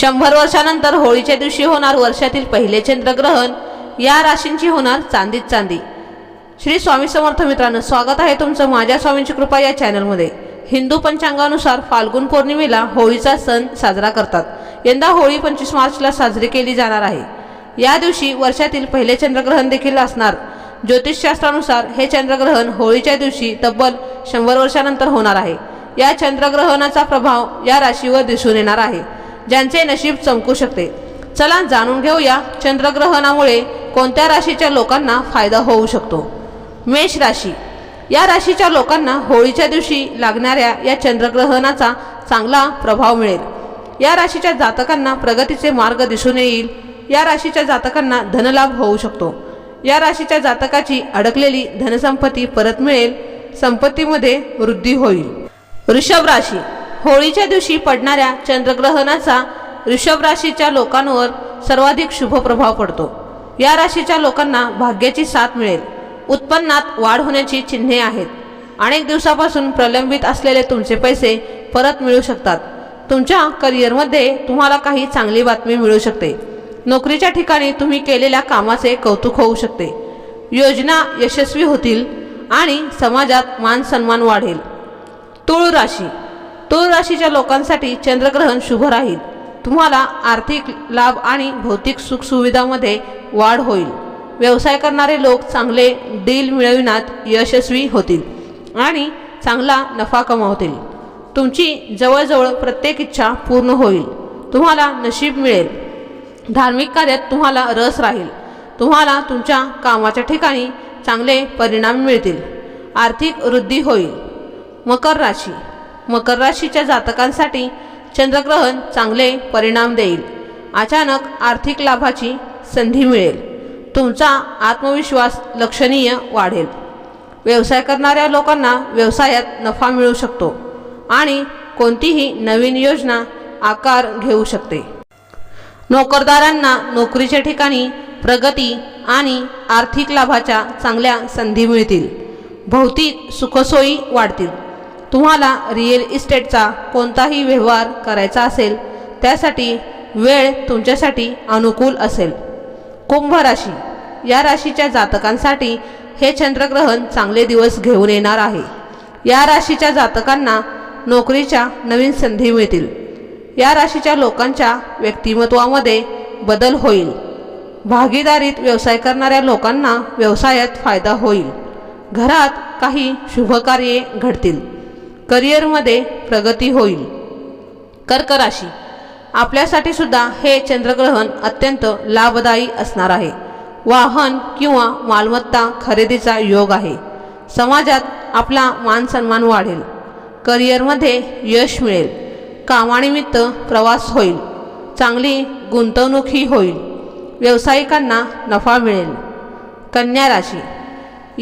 शंभर वर्षानंतर होळीच्या दिवशी होणार वर्षातील पहिले चंद्रग्रहण या राशींची होणार चांदीत चांदी. श्री स्वामी समर्थ मित्रांनो स्वागत आहे तुमचं माझ्या स्वामींची कृपा या चॅनलमध्ये. हिंदू पंचांगानुसार फाल्गुन पौर्णिमेला होळीचा सण साजरा करतात. यंदा होळी पंचवीस मार्चला साजरी केली जाणार आहे. या दिवशी वर्षातील पहिले चंद्रग्रहण देखील असणार. ज्योतिषशास्त्रानुसार हे चंद्रग्रहण होळीच्या दिवशी तब्बल शंभर वर्षानंतर होणार आहे. या चंद्रग्रहणाचा प्रभाव या राशीवर दिसून येणार आहे. ज्यांचे नशीब चमकू शकते. चला जाणून घेऊया चंद्रग्रहणामुळे कोणत्या राशीच्या लोकांना फायदा होऊ शकतो. मेष राशी. या राशीच्या लोकांना होळीच्या दिवशी लागणाऱ्या या चंद्रग्रहणाचा चांगला प्रभाव मिळेल. या राशीच्या जातकांना प्रगतीचे मार्ग दिसून येईल. या राशीच्या जातकांना धनलाभ होऊ शकतो. या राशीच्या जातकाची अडकलेली धनसंपत्ती परत मिळेल. संपत्तीमध्ये वृद्धी होईल. वृषभ राशी. होळीच्या दिवशी पडणाऱ्या चंद्रग्रहणाचा वृषभ राशीच्या लोकांवर सर्वाधिक शुभ प्रभाव पडतो. या राशीच्या लोकांना भाग्याची साथ मिळेल. उत्पन्नात वाढ होण्याची चिन्हे आहेत. अनेक दिवसापासून प्रलंबित असलेले तुमचे पैसे परत मिळू शकतात. तुमच्या करिअरमध्ये तुम्हाला काही चांगली बातमी मिळू शकते. नोकरीच्या ठिकाणी तुम्ही केलेल्या कामाचे कौतुक होऊ शकते. योजना यशस्वी होतील आणि समाजात मान सन्मान वाढेल. तुळ राशी तुळ राशीच्या लोकांसाठी चंद्रग्रहण शुभ राहील. तुम्हाला आर्थिक लाभ आणि भौतिक सुखसुविधामध्ये वाढ होईल. व्यवसाय करणारे लोक चांगले डील मिळविण्यात यशस्वी होतील आणि चांगला नफा कमावतील. तुमची जवळजवळ प्रत्येक इच्छा पूर्ण होईल. तुम्हाला नशीब मिळेल. धार्मिक कार्यात तुम्हाला रस राहील. तुम्हाला तुमच्या कामाच्या ठिकाणी चांगले परिणाम मिळतील. आर्थिक वृद्धी होईल. मकर राशी. मकर राशीच्या जातकांसाठी चंद्रग्रहण चांगले परिणाम देईल. अचानक आर्थिक लाभाची संधी मिळेल. तुमचा आत्मविश्वास लक्षणीय वाढेल. व्यवसाय करणाऱ्या लोकांना व्यवसायात नफा मिळू शकतो आणि कोणतीही नवीन योजना आकार घेऊ शकते. नोकरदारांना नोकरीच्या ठिकाणी प्रगती आणि आर्थिक लाभाच्या चांगल्या संधी मिळतील. भौतिक सुखसोयी वाढतील. तुम्हाला रिअल इस्टेटचा कोणताही व्यवहार करायचा असेल त्यासाठी वेळ तुमच्यासाठी अनुकूल असेल. कुंभ राशी. या राशीच्या जातकांसाठी हे चंद्रग्रहण चांगले दिवस घेऊन येणार आहे. या राशीच्या जातकांना नोकरीच्या नवीन संधी मिळतील. या राशीच्या लोकांच्या व्यक्तिमत्वामध्ये बदल होईल. भागीदारीत व्यवसाय करणाऱ्या लोकांना व्यवसायात फायदा होईल. घरात काही शुभकार्ये घडतील. करिअरमध्ये प्रगती होईल. कर्क राशी. आपल्यासाठी सुद्धा हे चंद्रग्रहण अत्यंत लाभदायी असणार आहे. वाहन किंवा मालमत्ता खरेदीचा योग आहे. समाजात आपला मानसन्मान वाढेल. करिअरमध्ये यश मिळेल. कामानिमित्त प्रवास होईल. चांगली गुंतवणूकही होईल. व्यावसायिकांना नफा मिळेल. कन्या राशी.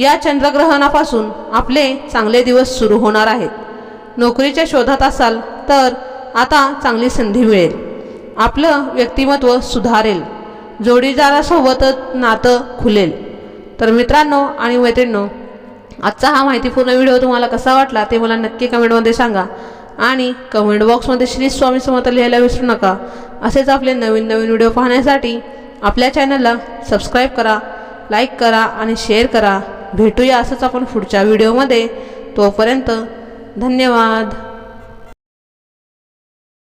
या चंद्रग्रहणापासून आपले चांगले दिवस सुरू होणार आहेत. नोकरीच्या शोधात असाल तर आता चांगली संधी मिळेल. आपलं व्यक्तिमत्व सुधारेल. जोडीदारासोबतच नातं खुलेल. तर मित्रांनो आणि मैत्रिणींनो आजचा हा माहितीपूर्ण व्हिडिओ तुम्हाला कसा वाटला ते मला नक्की कमेंटमध्ये सांगा. आणि कमेंट बॉक्समध्ये श्री स्वामी समर्थ लिहायला विसरू नका. असेच आपले नवीन नवीन व्हिडिओ पाहण्यासाठी आपल्या चॅनलला सबस्क्राईब करा लाईक करा आणि शेअर करा. भेटूया असंच आपण पुढच्या व्हिडिओमध्ये. तोपर्यंत धन्यवाद.